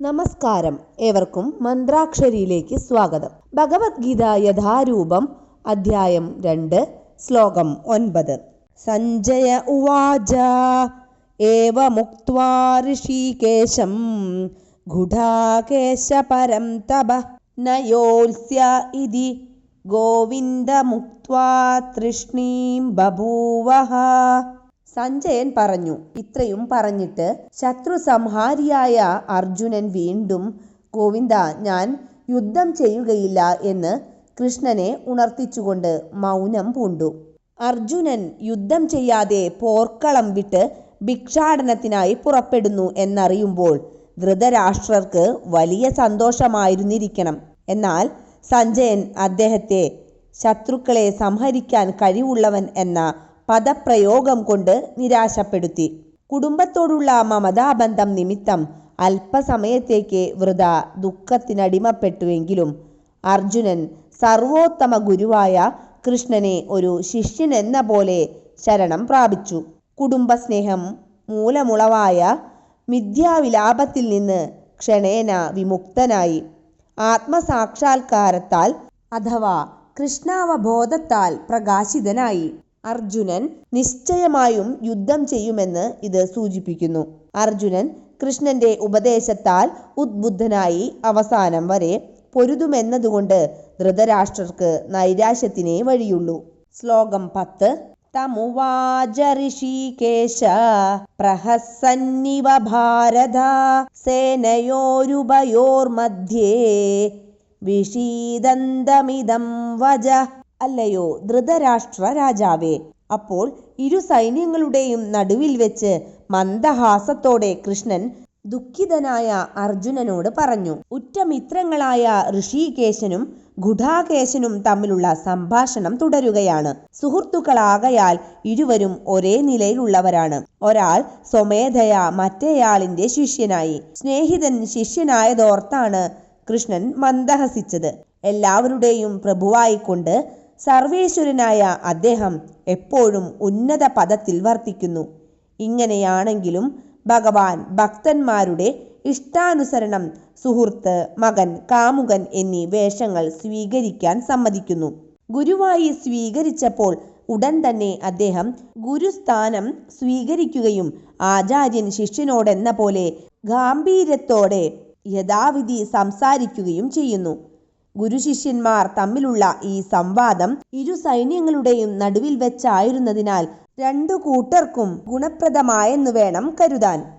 നമസ്കാരം. ഏവർക്കും മന്ത്രാക്ഷരിയിലേക്ക് സ്വാഗതം. ഭഗവത്ഗീത യഥാരൂപം അധ്യായം രണ്ട് ശ്ലോകം ഒൻപത്. സഞ്ജയ ഉവാച ഋഷികേശം ഗുഡാകേശ പരം തപ നയോത്സ്യ ഇതി ഗോവിന്ദമുക്ത്വാ തൃഷ്ണീം ബഭൂവഃ സഞ്ജയൻ പറഞ്ഞു. ഇത്രയും പറഞ്ഞിട്ട് ശത്രു സംഹാരിയായ അർജുനൻ വീണ്ടും ഗോവിന്ദ ഞാൻ യുദ്ധം ചെയ്യുകയില്ല എന്ന് കൃഷ്ണനെ ഉണർത്തിച്ചുകൊണ്ട് മൗനം പൂണ്ടു. അർജുനൻ യുദ്ധം ചെയ്യാതെ പോർക്കളം വിട്ട് ഭിക്ഷാടനത്തിനായി പുറപ്പെടുന്നു എന്നറിയുമ്പോൾ ധൃതരാഷ്ട്രർക്ക് വലിയ സന്തോഷമായിരുന്നിരിക്കണം. എന്നാൽ സഞ്ജയൻ അദ്ദേഹത്തെ ശത്രുക്കളെ സംഹരിക്കാൻ കഴിവുള്ളവൻ എന്ന പദപ്രയോഗം കൊണ്ട് നിരാശപ്പെടുത്തി. കുടുംബത്തോടുള്ള മമതാബന്ധം നിമിത്തം അല്പസമയത്തേക്ക് വൃത ദുഃഖത്തിനടിമപ്പെട്ടുവെങ്കിലും അർജുനൻ സർവോത്തമ ഗുരുവായ കൃഷ്ണനെ ഒരു ശിഷ്യൻ എന്ന പോലെ ശരണം പ്രാപിച്ചു. കുടുംബസ്നേഹം മൂലമുളവായ മിഥ്യാവിലാപത്തിൽ നിന്ന് ക്ഷണേന വിമുക്തനായി. ആത്മസാക്ഷാത്കാരത്താൽ അഥവാ കൃഷ്ണാവബോധത്താൽ പ്രകാശിതനായി. അർജുനൻ നിശ്ചയമായും യുദ്ധം ചെയ്യുമെന്ന് ഇത് സൂചിപ്പിക്കുന്നു. അർജുനൻ കൃഷ്ണന്റെ ഉപദേശത്താൽ ഉദ്ബുദ്ധനായി അവസാനം വരെ പൊരുതുമെന്നതുകൊണ്ട് ധൃതരാഷ്ട്രർക്ക് നൈരാശ്യത്തിനേ വഴിയുള്ളൂ. ശ്ലോകം പത്ത്. തമുവാച ഋഷികേശ പ്രഹസന്നിവ ഭാരത സേനയോരുഭയോർമധ്യേ വിഷീദന്തമിതം വജ അല്ലയോ ധൃതരാഷ്ട്ര രാജാവേ. അപ്പോൾ ഇരു സൈന്യങ്ങളുടെയും നടുവിൽ വെച്ച് മന്ദഹാസത്തോടെ കൃഷ്ണൻ ദുഃഖിതനായ അർജുനനോട് പറഞ്ഞു ഉറ്റമിത്രങ്ങളായ ഋഷികേശനും ഗുഢാകേശനും തമ്മിലുള്ള സംഭാഷണം തുടരുകയാണ്. സുഹൃത്തുക്കളാകയാൽ ഇരുവരും ഒരേ നിലയിലുള്ളവരാണ്. ഒരാൾ സ്വമേധയാ മറ്റേയാളിന്റെ ശിഷ്യനായി. സ്നേഹിതൻ ശിഷ്യനായതോർത്താണ് കൃഷ്ണൻ മന്ദഹസിച്ചത്. എല്ലാവരുടെയും പ്രഭുവായിക്കൊണ്ട് സർവേശ്വരനായ അദ്ദേഹം എപ്പോഴും ഉന്നത പദത്തിൽ വർത്തിക്കുന്നു. ഇങ്ങനെയാണെങ്കിലും ഭഗവാൻ ഭക്തന്മാരുടെ ഇഷ്ടാനുസരണം സുഹൃത്ത് മകൻ കാമുകൻ എന്നീ വേഷങ്ങൾ സ്വീകരിക്കാൻ സമ്മതിക്കുന്നു. ഗുരുവായി സ്വീകരിച്ചപ്പോൾ ഉടൻ തന്നെ അദ്ദേഹം ഗുരുസ്ഥാനം സ്വീകരിക്കുകയും ആചാര്യൻ ശിഷ്യനോടെന്ന പോലെ ഗാംഭീര്യത്തോടെ യഥാവിധി സംസാരിക്കുകയും ചെയ്യുന്നു. ഗുരുശിഷ്യന്മാർ തമ്മിലുള്ള ഈ സംവാദം ഇരു സൈന്യങ്ങളുടെയും നടുവിൽ വെച്ചായിരുന്നതിനാൽ രണ്ടു കൂട്ടർക്കും ഗുണപ്രദമായെന്നു വേണം കരുതാൻ.